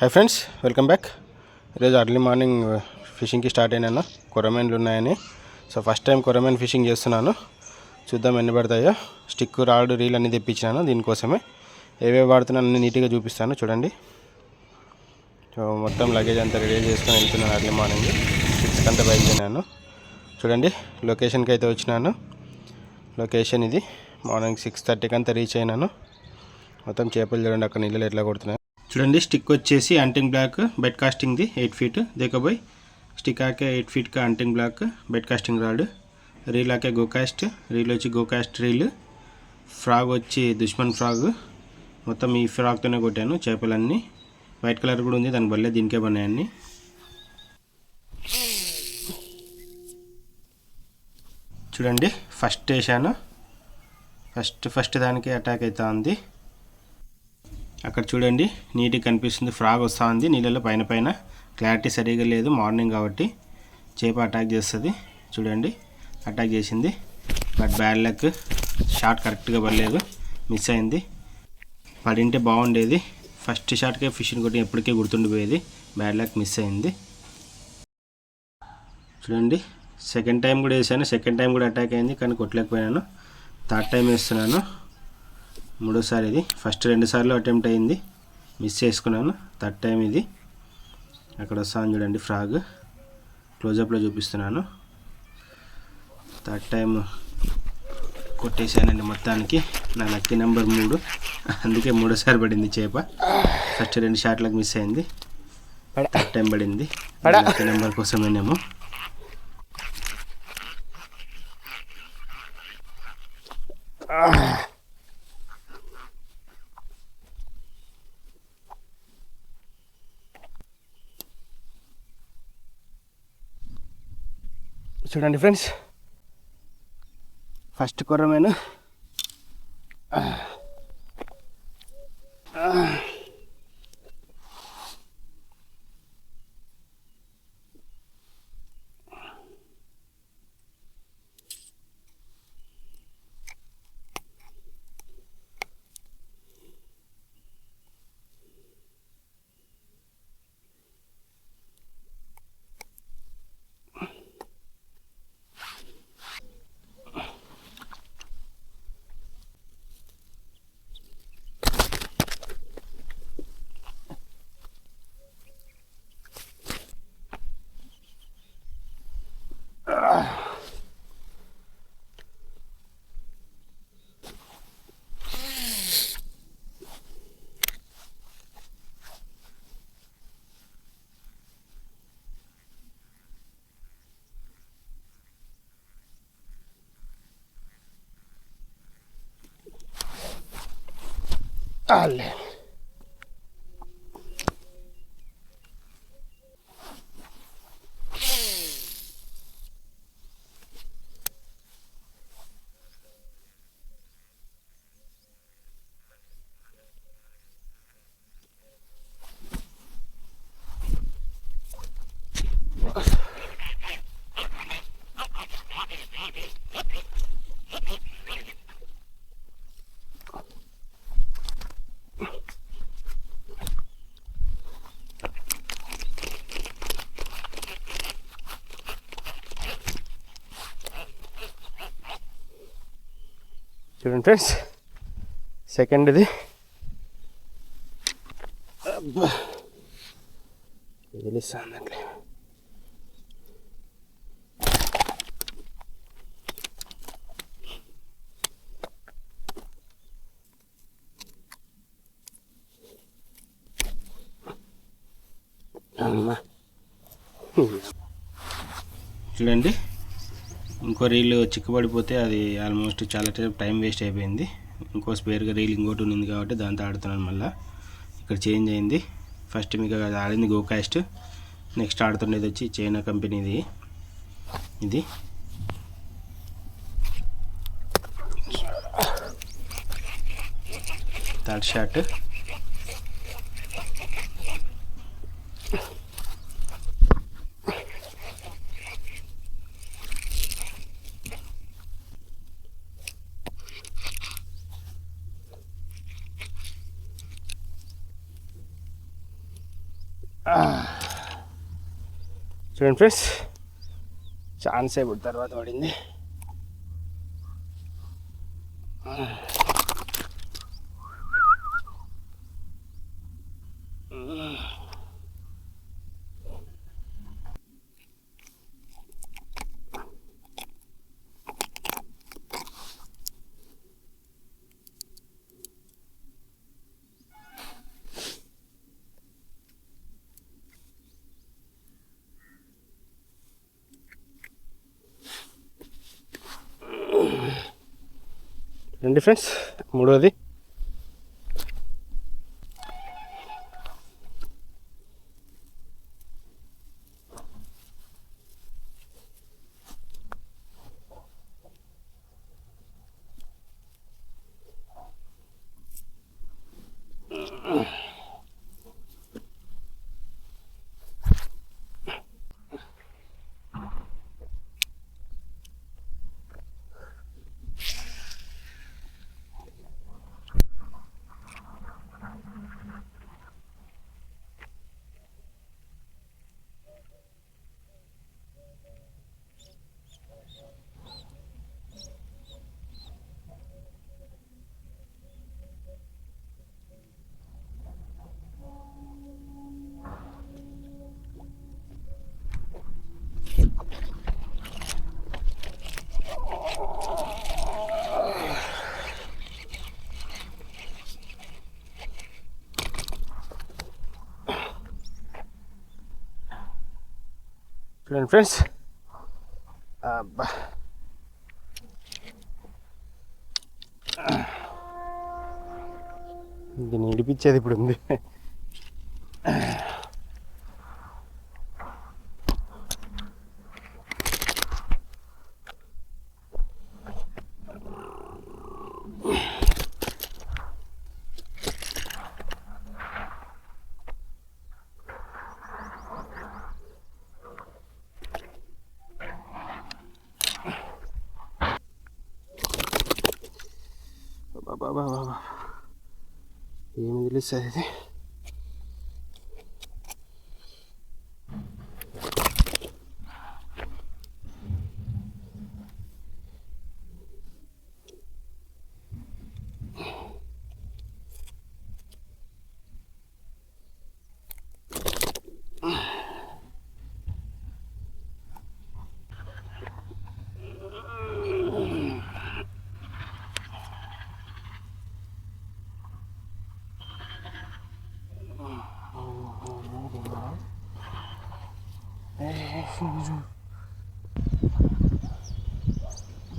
Hi friends welcome back ఈరోజు early morning ఫిషింగ్కి start అయినాను కొరమేన్లు ఉన్నాయని. సో ఫస్ట్ టైం కొరమేన్ ఫిషింగ్ చేస్తున్నాను. చూద్దాం ఎన్ని పడతాయో. స్టిక్ రాడ్ రీల్ అన్నీ తెప్పించినాను దీనికోసమే. ఏవేవి వాడుతున్నాను అన్ని నీట్గా చూపిస్తాను చూడండి. సో మొత్తం లగేజ్ అంతా రెడీ చేసుకొని వెళ్తున్నాను అర్లీ మార్నింగ్ సిక్స్కి అంతా బయలుదేరాను చూడండి లొకేషన్కి అయితే వచ్చినాను. లొకేషన్ ఇది. మార్నింగ్ సిక్స్ థర్టీకి అంతా రీచ్ అయినాను. మొత్తం చేపలు చూడండి అక్కడ నీళ్ళు ఎట్లా కొడుతున్నాయి. చూడండి స్టిక్ వచ్చేసి అంటింగ్ బ్లాక్ బెడ్ కాస్టింగ్ది ఎయిట్ ఫీట్ దేకబోయ్ stick ఆకే eight ఫీట్కి hunting black bait casting rod. Reel ఆకే గోకాస్ట్ reel వచ్చి గోకాస్ట్ రీల్ ఫ్రాగ్ వచ్చి దుష్మన్ ఫ్రాగ్ మొత్తం ఈ ఫ్రాగ్తోనే కొట్టాను చేపలన్నీ. వైట్ కలర్ కూడా ఉంది దాని వల్లే దీనికే పన్నాయన్ని. చూడండి ఫస్ట్ వేసాను ఫస్ట్ ఫస్ట్ దానికి అటాక్ అవుతా ఉంది అక్కడ చూడండి నీట్గా కనిపిస్తుంది ఫ్రాగ్ వస్తూ ఉంది నీళ్ళలో పైన పైన. క్లారిటీ సరిగా లేదు మార్నింగ్ కాబట్టి చేప అటాక్ చేస్తుంది. చూడండి అటాక్ చేసింది. బట్ బ్యాడ్ లక్ షాట్ కరెక్ట్గా పడలేదు మిస్ అయింది. పడింటే బాగుండేది. ఫస్ట్ షాట్కే ఫిష్ని కొట్టి ఎప్పటికీ గుర్తుండిపోయేది. బ్యాడ్ లక్ మిస్ అయింది. చూడండి సెకండ్ టైం కూడా వేసాను. సెకండ్ టైం కూడా అటాక్ అయింది కానీ కొట్టలేకపోయాను థర్డ్ టైం వేస్తున్నాను. మూడోసారి ఇది. ఫస్ట్ రెండు సార్లు అటెంప్ట్ అయింది. మిస్ చేసుకున్నాను. థర్డ్ టైం ఇది. అక్కడ వస్తాను చూడండి ఫ్రాగ్ క్లోజప్లో చూపిస్తున్నాను. థర్డ్ టైం కొట్టేశానండి మొత్తానికి. నా లక్కీ నెంబర్ మూడు. అందుకే మూడోసారి పడింది చేప. ఫస్ట్ రెండు షాట్లకు మిస్ అయింది. థర్డ్ టైం పడింది. లక్కీ నెంబర్ కోసమేనేమో చూడండి ఫ్రెండ్స్. ఫస్ట్ కొర్రమేను Alle. చూడండి ఫ్రెండ్స్ సెకండ్ ఇది అబ్బా అమ్మా చూడండి ఇంకో రీల్ చిక్కుబడిపోతే అది ఆల్మోస్ట్ చాలా టైం వేస్ట్ అయిపోయింది. ఇంకో స్పేర్గా రీల్ ఇంకోటి ఉంది కాబట్టి దాంతో ఆడుతున్నాను మళ్ళీ. ఇక్కడ చేంజ్ అయింది. ఫస్ట్ మీకు అది ఆడింది గోకాస్ట్ నెక్స్ట్ ఆడుతుండేది వచ్చి చైనా కంపెనీది. ఇది. థర్డ్ షాట్ చూడండి ఫ్రెండ్స్ ఛాన్స్ ఇప్పుడు తర్వాత పడింది రండి ఫ్రెండ్స్ మూడోది. చూడండి ఫ్రెండ్స్ అబ్బా దీన్ని ఇడిపించేది ఇప్పుడు ఉంది. బాబా బాబా ఏమి తెలుస్తుంది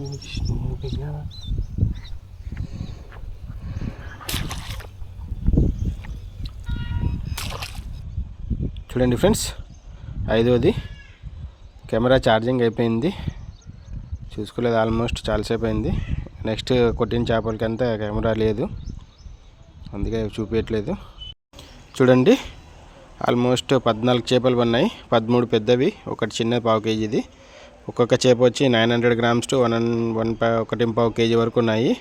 ఇది చూడండి ఫ్రెండ్స్ ఐదవది. కెమెరా ఛార్జింగ్ అయిపోయింది. చూసుకోలేదు ఆల్మోస్ట్ చాలాసేపు అయింది. నెక్స్ట్ కొట్టిన చేపలకంతా కెమెరా లేదు. అందుకే చూపించట్లేదు చూడండి. ఆల్మోస్ట్ పద్నాలుగు చేపలు పడినాయి. పదమూడు పెద్దవి ఒకటి చిన్న పావు కేజీది ఒక్కొక్క చేప వచ్చి nine hundred grams to one one ఒకటి పావు కేజీ వరకు ఉన్నాయి.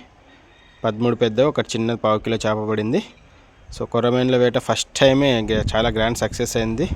పదమూడు పెద్దవి ఒకటి చిన్న పావు కిలో చేప పడింది. సో కొరమేన్ల వేట ఫస్ట్ టైమే చాలా గ్రాండ్ సక్సెస్ అయింది.